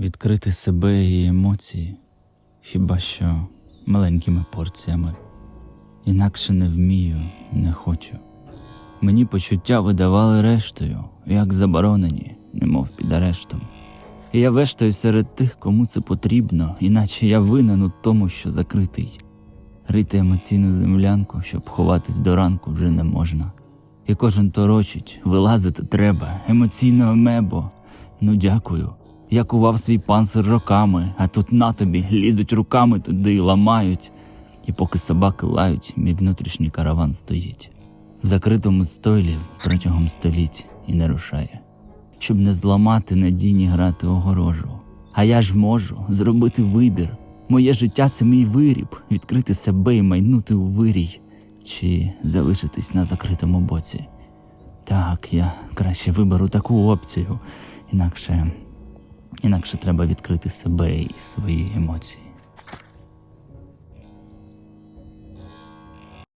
Відкрити себе і емоції, хіба що маленькими порціями. Інакше не вмію, не хочу. Мені почуття видавали рештою, як заборонені, немов під арештом. І я вештаю серед тих, кому це потрібно, іначе я винен у тому, що закритий. Рити емоційну землянку, щоб ховатись до ранку вже не можна. І кожен торочить, вилазити треба, емоційне мебо. Ну дякую. Я кував свій панцир роками, а тут на тобі лізуть руками туди і ламають. І поки собаки лають, мій внутрішній караван стоїть. В закритому стойлі протягом століть і не рушає. Щоб не зламати надійні грати огорожу. А я ж можу зробити вибір. Моє життя це мій виріб, відкрити себе і майнути у вирій, чи залишитись на закритому боці. Так, я краще виберу таку опцію, інакше, інакше треба відкрити себе і свої емоції.